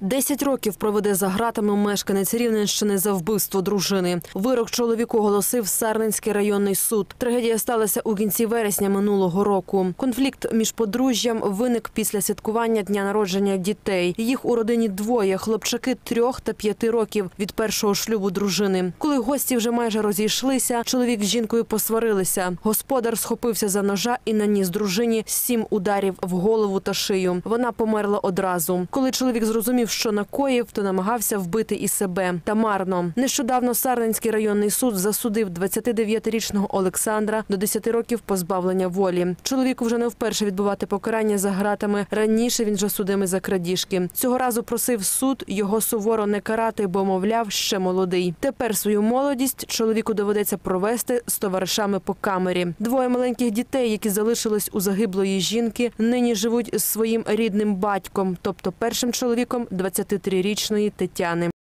Десять років проведе за ґратами мешканець Рівненщини за вбивство дружини. Вирок чоловіку оголосив Сарненський районний суд. Трагедія сталася у кінці вересня минулого року. Конфлікт між подружжям виник після святкування дня народження дітей. Їх у родині двоє хлопчаки трьох та п'яти років від першого шлюбу дружини. Коли гості вже майже розійшлися, чоловік з жінкою посварилися. Господар схопився за ножа і наніс дружині сім ударів в голову та шию. Вона померла одразу. Коли чоловік зрозумів, що накоїв, то намагався вбити і себе. Та марно. Нещодавно Сарненський районний суд засудив 29-річного Олександра до 10 років позбавлення волі. Чоловіку вже не вперше відбувати покарання за ґратами. Раніше він вже судимий за крадіжки. Цього разу просив суд його суворо не карати, бо мовляв ще молодий. Тепер свою молодість чоловіку доведеться провести з товаришами по камері. Двоє маленьких дітей, які залишились у загиблої жінки, нині живуть з своїм рідним батьком, тобто першим чоловіком 23-річної Тетяни.